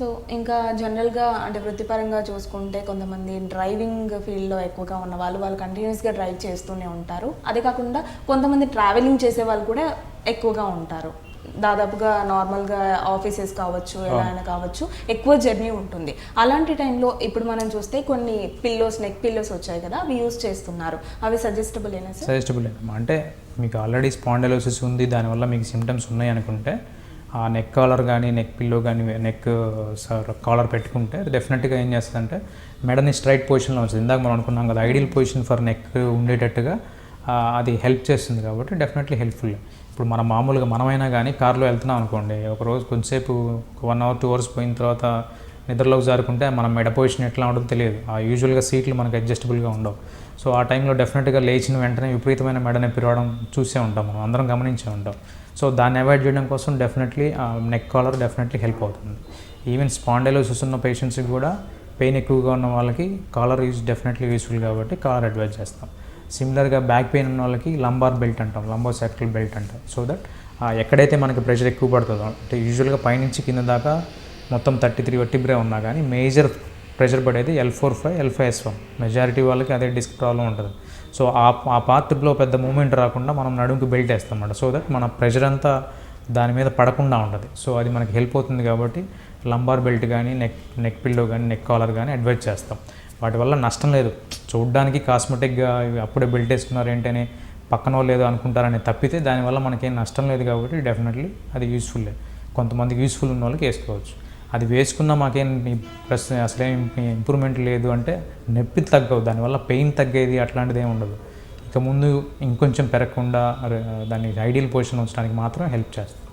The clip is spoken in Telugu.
సో ఇంకా జనరల్గా అంటే వృత్తిపరంగా చూసుకుంటే కొంతమంది డ్రైవింగ్ ఫీల్డ్లో ఎక్కువగా ఉన్న వాళ్ళు వాళ్ళు కంటిన్యూస్గా డ్రైవ్ చేస్తూనే ఉంటారు. అదే కాకుండా కొంతమంది ట్రావెలింగ్ చేసే వాళ్ళు కూడా ఎక్కువగా ఉంటారు. దాదాపుగా నార్మల్గా ఆఫీసెస్ కావచ్చు ఎలా అయినా కావచ్చు ఎక్కువ జర్నీ ఉంటుంది. అలాంటి టైంలో ఇప్పుడు మనం చూస్తే కొన్ని పిల్లోస్ నెక్ పిల్లోస్ వచ్చాయి కదా అవి యూస్ చేస్తున్నారు. అవి సజెస్టబుల్ సార్? సజెస్టబుల్ అంటే మీకు ఆల్రెడీ స్పాండలోసిస్ ఉంది దానివల్ల మీకు సిమ్టమ్స్ ఉన్నాయి అనుకుంటే ఆ నెక్ కాలర్ కానీ నెక్ పిల్లో కానీ నెక్ కాలర్ పెట్టుకుంటే డెఫినెట్గా ఏం చేస్తుందంటే మెడని స్ట్రైట్ పొజిషన్లో వస్తుంది ఇందాక మనం అనుకున్నాం కదా ఐడియల్ పొజిషన్ ఫర్ నెక్ ఉండేటట్టుగా అది హెల్ప్ చేస్తుంది కాబట్టి డెఫినెట్లీ హెల్ప్ఫుల్ ఇప్పుడు మనం మామూలుగా మనమైనా కానీ కార్లో వెళ్తున్నాం అనుకోండి ఒక రోజు కొంచెంసేపు వన్ అవర్ టూ అవర్స్ పోయిన తర్వాత నిద్రలోకి జారుకుంటే మన మెడ పొజిషన్ ఎట్లా ఉంటుందో తెలియదు. ఆ యూజువల్గా సీట్లు మనకు అడ్జస్టబుల్గా ఉండవు. సో ఆ టైంలో డెఫినెట్గా లేచిన వెంటనే విపరీతమైన మెడ నొప్పి రావడం చూసే ఉంటాం మనం. అందరం గమనించే ఉంటాం. సో దాన్ని అవాయిడ్ చేయడం కోసం definitely neck collar definitely help అవుతుంది. ఈవెన్ స్పాండైలోసిస్ ఉన్న పేషెంట్స్కి కూడా పెయిన్ ఎక్కువగా ఉన్న వాళ్ళకి కాలర్ యూజ్ డెఫినెట్లీ యూస్ఫుల్ కాబట్టి కాలర్ అడ్వైజ్ చేస్తాం. సిమిలర్గా బ్యాక్ పెయిన్ ఉన్న వాళ్ళకి లంబార్ బెల్ట్ అంటాం. లంబో సర్కిల్ బెల్ట్ అంటాం. సో దట్ ఎక్కడైతే మనకి ప్రెషర్ ఎక్కువ పడుతుందో అంటే యూజువల్గా పైనుంచి కింద దాకా మొత్తం థర్టీ త్రీ వట్టిబ్రే ఉన్నా కానీ మేజర్ ప్రెషర్ పడేది L four five L five S one. Majority వాళ్ళకి అదే డిస్క్ ప్రాబ్లం ఉంటుంది. సో ఆ ఆ పార్ట్లో పెద్ద మూమెంట్ రాకుండా మనం నడుముకి బెల్ట్ వేస్తాం అన్నమాట సో దట్ మన ప్రెషర్ అంతా దాని మీద పడకుండా ఉంటుంది. సో అది మనకి హెల్ప్ అవుతుంది కాబట్టి లంబార్ బెల్ట్ కానీ నెక్ నెక్ పిల్లో కానీ నెక్ కాలర్ కానీ అడ్వైజ్ చేస్తాం. వాటి వల్ల నష్టం లేదు. చూడడానికి కాస్మెటిక్గా అప్పుడే బెల్ట్ వేసుకున్నారు ఏంటని పక్కన వాళ్ళు లేదు అనుకుంటారని తప్పితే దానివల్ల మనకేం నష్టం లేదు కాబట్టి డెఫినెట్లీ అది యూస్ఫుల్ కొంతమందికి యూస్ఫుల్ ఉన్న వాళ్ళకి వేసుకోవచ్చు. అది వేసుకున్నా మాకేం ప్లస్ అసలేం ఇంప్రూవ్మెంట్ లేదు అంటే నొప్పి తగ్గవు. దానివల్ల పెయిన్ తగ్గేది అట్లాంటిది ఏమి ఉండదు. ఇక ముందు ఇంకొంచెం పెరగకుండా దాన్ని ఐడియల్ పొజిషన్ ఉంచడానికి మాత్రం హెల్ప్ చేస్తుంది